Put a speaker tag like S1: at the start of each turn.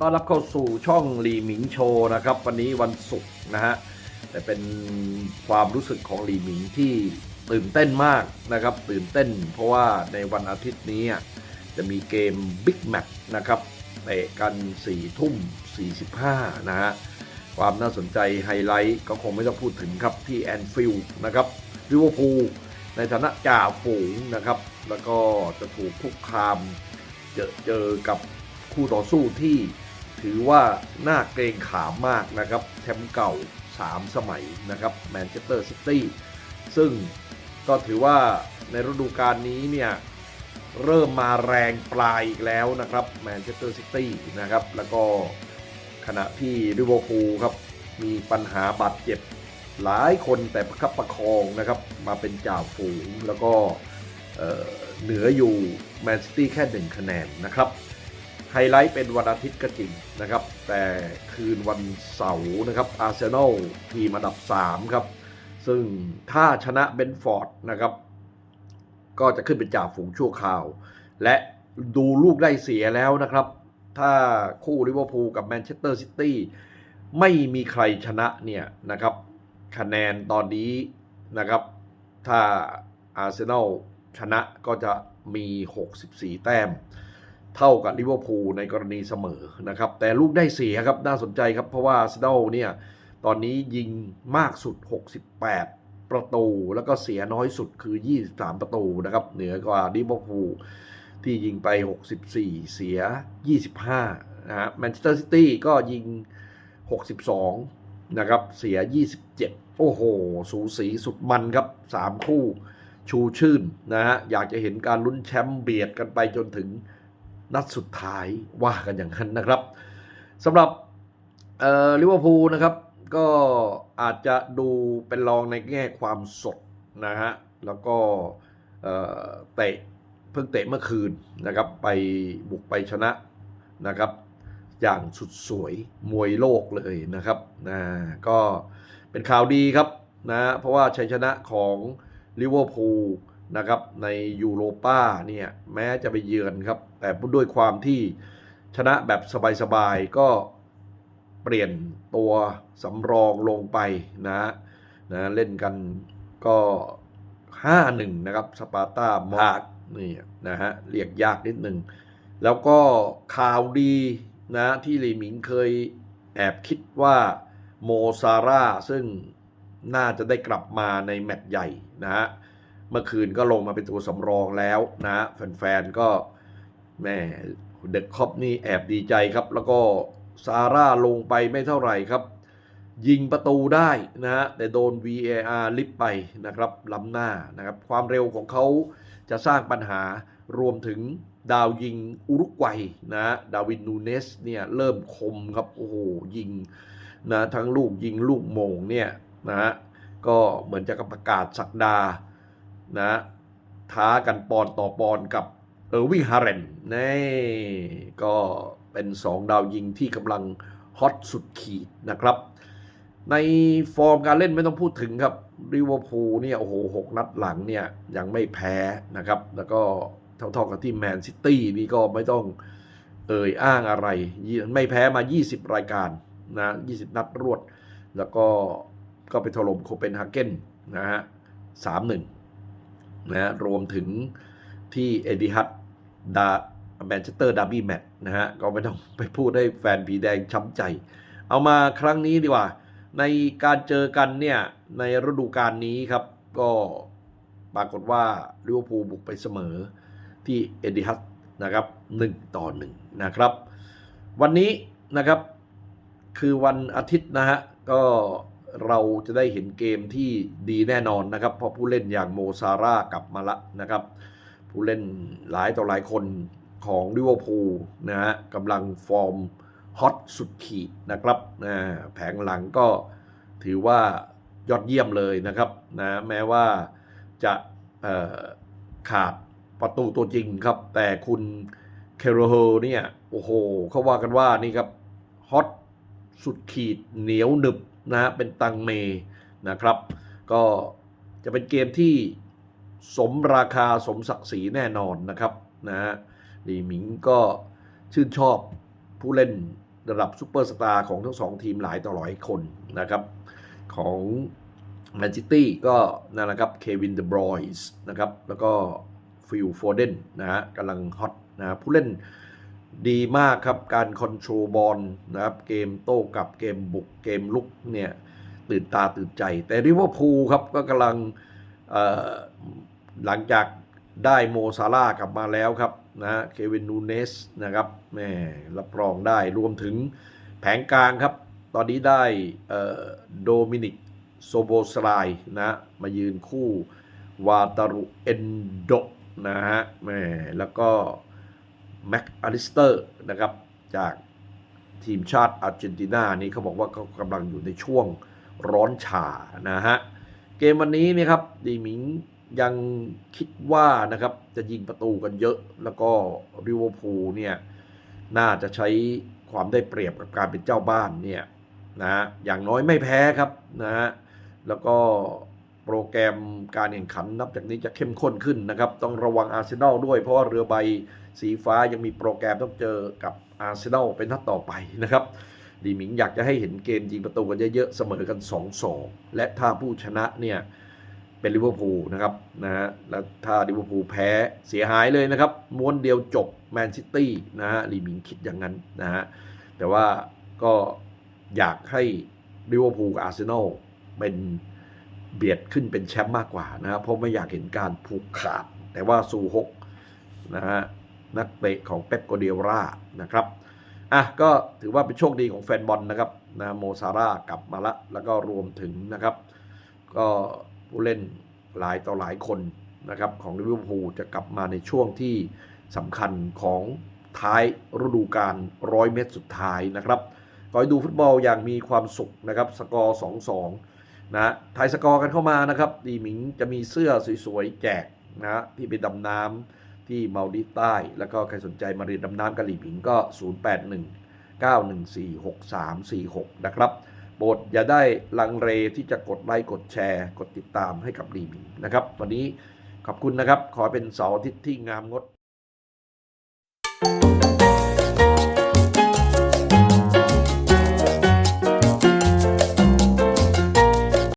S1: ต้อนรับเข้าสู่ช่องลีหมิงโชว์นะครับ วันนี้วันศุกร์นะฮะแต่เป็นความรู้สึกของลีหมิงที่ตื่นเต้นมากนะครับ ตื่นเต้น เพราะว่าในวันอาทิตย์นี้จะมีเกมบิ๊กแมตช์นะครับเตะกัน4ทุ่ม 45 นะฮะความน่าสนใจไฮไลท์ก็คงไม่ต้องพูดถึงครับที่แอนฟิลด์นะครับลิเวอร์พูลในฐานะจ่าฝูงนะครับ แล้วก็จะถูกคุกคามเจอเจอกับคู่ต่อสู้ที่ ถือว่าน่าเกรงขามมากนะครับแชมป์เก่า 3 สมัยนะครับแมนเชสเตอร์ซิตี้ซึ่งก็ถือว่าในฤดูกาลนี้เนี่ยเริ่มมาแรงปลายอีกแล้วนะครับแมนเชสเตอร์ซิตี้นะครับแล้วก็ขณะที่ลิเวอร์พูลครับมีปัญหาบาดเจ็บหลายคนแต่ประคับประคองนะครับมาเป็นจ่าฝูงแล้วก็เอ่อเหนืออยู่แมนซิตี้แค่หนึ่งคะแนนนะครับ ไฮไลท์เป็นวันอาทิตย์ก็จริงนะครับ แต่คืนวันเสาร์นะครับอาร์เซนอลทีมอันดับ 3 ครับ ซึ่งถ้าชนะเบนฟอร์ดนะครับ ก็จะขึ้นเป็นจ่าฝูงชั่วคราว และดูลูกได้เสียแล้วนะครับ ถ้าคู่ลิเวอร์พูลกับแมนเชสเตอร์ซิตี้ไม่มีใครชนะเนี่ยนะครับ คะแนนตอนนี้นะครับ ถ้าอาร์เซนอลชนะก็จะมี 64 แต้ม เท่ากับลิเวอร์พูลในกรณีเสมอนะครับ แต่ลูกได้เสียครับน่าสนใจครับ เพราะว่าอาร์เซนอลเนี่ยตอนนี้ยิงมากสุด 68 ประตู แล้วก็เสียน้อยสุดคือ 23 ประตูนะครับ เหนือกว่าลิเวอร์พูลที่ยิงไป 64 เสีย 25 นะฮะแมนเชสเตอร์ซิตี้ก็ยิง 62 นะครับ เสีย 27 โอ้โห สูสีสุดมันครับ 3 คู่ชูชื่นนะฮะอยากจะเห็นการลุ้นแชมป์เบียดกันไปจนถึง นัดสุดท้ายว่ากันอย่างนั้นนะครับสำหรับลิเวอร์พูลนะครับ ก็อาจจะดูเป็นรองในแง่ความสดนะฮะแล้วก็เตะเพิ่งเตะเมื่อคืนนะครับไปบุกไปชนะนะครับ อย่างสุดสวยมวยโลกเลยนะครับนะก็เป็นข่าวดีครับนะเพราะว่าชัยชนะของลิเวอร์พูล นะครับในยูโรป้าเนี่ยแม้จะไปเยือนครับ แต่ด้วยความที่ชนะแบบสบายๆ ก็เปลี่ยนตัวสำรองลงไปนะนะเล่นกันก็5-1นะครับสปาร์ตามากนี่นะฮะเรียกยากนิดหนึ่ง แล้วก็ข่าวดีนะที่ลีหมิงเคยแอบคิดว่าโมซาร่าซึ่งน่าจะได้กลับมาในแมตช์ใหญ่นะฮะ มื่อคืนก็ลงมาเป็นตัวสำรองแล้วนะแฟนๆก็แม่เด็กคอปนี่แอบดีใจครับ แล้วก็ซาร่าลงไปไม่เท่าไหร่ครับ ยิงประตูได้นะฮะแต่โดน VAR ลิบไปนะครับล้ำหน้านะครับความเร็วของเขาจะสร้างปัญหารวมถึงดาวยิงอุรุกวัยนะฮะดาวินนูเนสเนี่ยเริ่มคมครับโอ้โหยิงนะทั้งลูกยิงลูกโมงเนี่ยนะฮะก็เหมือนจะประกาศสักดา นะท้ากันปอนต่อปอนกับเออร์วิงฮาเรนนี่ก็เป็นสองดาวยิงที่กำลังฮอตสุดขีดนะครับ ในฟอร์มการเล่นไม่ต้องพูดถึงครับริเวอร์พูลเนี่ยโอ้โหหกนัดหลังเนี่ยยังไม่แพ้นะครับ แล้วก็เท่าๆกับที่แมนซิตี้นี่ก็ไม่ต้องเอ่ยอ้างอะไร ไม่แพ้มา 20 รายการนะ20 นัดรวด แล้วก็ก็ไปถล่มโคเปนฮาเกนนะฮะ3-1น นะรวมถึงที่เอดิฮัตดาแมนเชสเตอร์ดาร์บี้แมตช์นะฮะก็ไม่ต้องไปพูดให้แฟนผีแดงช้ำใจ เอามาครั้งนี้ดีกว่า ในการเจอกันเนี่ยในฤดูกาลนี้ครับ ก็ปรากฏว่าลิเวอร์พูลบุกไปเสมอที่เอดิฮัตนะครับ1ต่อ1นะครับ วันนี้นะครับคือวันอาทิตย์นะฮะก็ เราจะได้เห็นเกมที่ดีแน่นอนนะครับ เพราะผู้เล่นอย่างโมซาร่ากลับมาละนะครับ ผู้เล่นหลายต่อหลายคนของลิเวอร์พูลนะฮะกำลังฟอร์มฮอตสุดขีดนะครับนะแผงหลังก็ถือว่ายอดเยี่ยมเลยนะครับนะแม้ว่าจะขาดประตูตัวจริงครับ แต่คุณเคโรโฮเนี่ย โอ้โหเขาว่ากันว่านี่ครับฮอตสุดขีดเหนียวหนึบ นะฮะเป็นตังเมนะครับ ก็จะเป็นเกมที่สมราคาสมศักดิ์ศรีแน่นอนนะครับนะฮะลีหมิงก็ชื่นชอบผู้เล่นระดับซูเปอร์สตาร์ของทั้งสองทีมหลายต่อหลายคนนะครับ ของแมนซิตี้ก็นั่นแหละครับ เควินเดบรอยส์นะครับ แล้วก็ฟิลโฟเดนนะฮะกำลังฮอตนะฮะผู้เล่น ดีมากครับการคอนโทรลบอลนะครับ เกมโต้กลับเกมบุกเกมลุกเนี่ย ตื่นตาตื่นใจ แต่ริเวอร์พูลครับก็กำลังหลังจากได้โมซาร่ากลับมาแล้วครับนะเควินนูเนสนะครับแม่รับรองได้รวมถึงแผงกลางครับ ตอนนี้ได้โดมินิกโซโบสไลนะมายืนคู่วาตารุเอนโดนะฮะแม่แล้วก็ แม็กอลิสเตอร์นะครับจากทีมชาติอาร์เจนตินานี่เขาบอกว่าเขากำลังอยู่ในช่วงร้อนฉานะฮะ เกมวันนี้เนี่ยครับดีมิงยังคิดว่านะครับจะยิงประตูกันเยอะ แล้วก็ริวอพูเนี่ยน่าจะใช้ความได้เปรียบกับการเป็นเจ้าบ้านเนี่ยนะฮะอย่างน้อยไม่แพ้ครับนะฮะแล้วก็ โปรแกรมการแข่งขันนับจากนี้จะเข้มข้นขึ้นนะครับ ต้องระวังอาร์เซนอลด้วย เพราะว่าเรือใบสีฟ้ายังมีโปรแกรมต้องเจอกับอาร์เซนอลเป็นนัดต่อไปนะครับดีหมิงอยากจะให้เห็นเกมยิงประตูกันเยอะๆเสมอกัน2-2และถ้าผู้ชนะเนี่ยเป็นลิเวอร์พูลนะครับนะฮะแล้วถ้าลิเวอร์พูลแพ้เสียหายเลยนะครับ ม้วนเดียวจบแมนซิตี้นะฮะลีหมิงคิดอย่างนั้นนะฮะแต่ว่าก็อยากให้ลิเวอร์พูลกับอาร์เซนอลเป็น เบียดขึ้นเป็นแชมป์มากกว่านะครับเพราะไม่อยากเห็นการผูกขาด แต่ว่าซูฮกนะฮะนักเตะของเป๊ปโกเดียร่านะครับอะก็ถือว่าเป็นโชคดีของแฟนบอลนะครับนะโมซาร่ากลับมาละ แล้วก็รวมถึงนะครับ ก็ผู้เล่นหลายต่อหลายคนนะครับของลิเวอร์พูลจะกลับมาในช่วงที่สำคัญของท้ายฤดูกาลร้อยเมตรสุดท้ายนะครับขอให้ดูฟุตบอลอย่างมีความสุขนะครับ สกอร์ 2-2 นะทายสกอร์กันเข้ามานะครับดีหมิงจะมีเสื้อสวยๆแจกนะที่ไปดำน้ำที่มาลดีฟใต้ แล้วก็ใครสนใจมาเรียนดำน้ำกะหรี่ผิงก็ 081 914 6346 นะครับโปรดอย่าได้ลังเลที่จะกดไลค์กดแชร์ กดติดตามให้กับหลีหมิงนะครับ วันนี้ขอบคุณนะครับ ขอเป็นเสาร์อาทิตย์ที่งามงด